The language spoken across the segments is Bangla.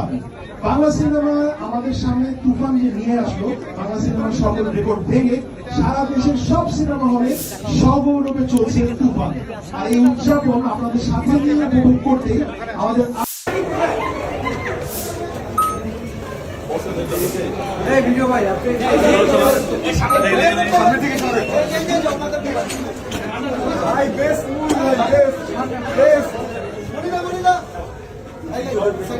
তুফান বাংলা সিনেমা আমাদের সামনে তুফান যে নিয়ে আসলো, বাংলা সিনেমার সকল রেকর্ড ভেঙে সারা দেশের সব সিনেমা হলে সগৌরবে চলছে তুফান। আর এই উদযাপন আপনাদের সাথে নিয়ে উপভোগ করতে আমাদের আমাদের অত্যন্ত ধন্যবাদ সবাইকে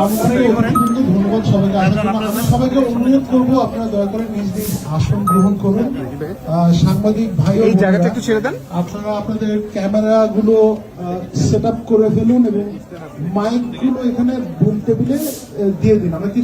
আমি সবাইকে। অনুরোধ করব আপনারা দয়া করে নিজ নিজ আসন গ্রহণ করুন। আহ, সাংবাদিক ভাই এই জায়গাটা একটু ছেড়ে দেন। আপনারা আপনাদের ক্যামেরা গুলো সেট আপ করে ফেলুন এবং মাইকগুলো এখানে বুম টেবিলে দিয়ে দিন। আমরা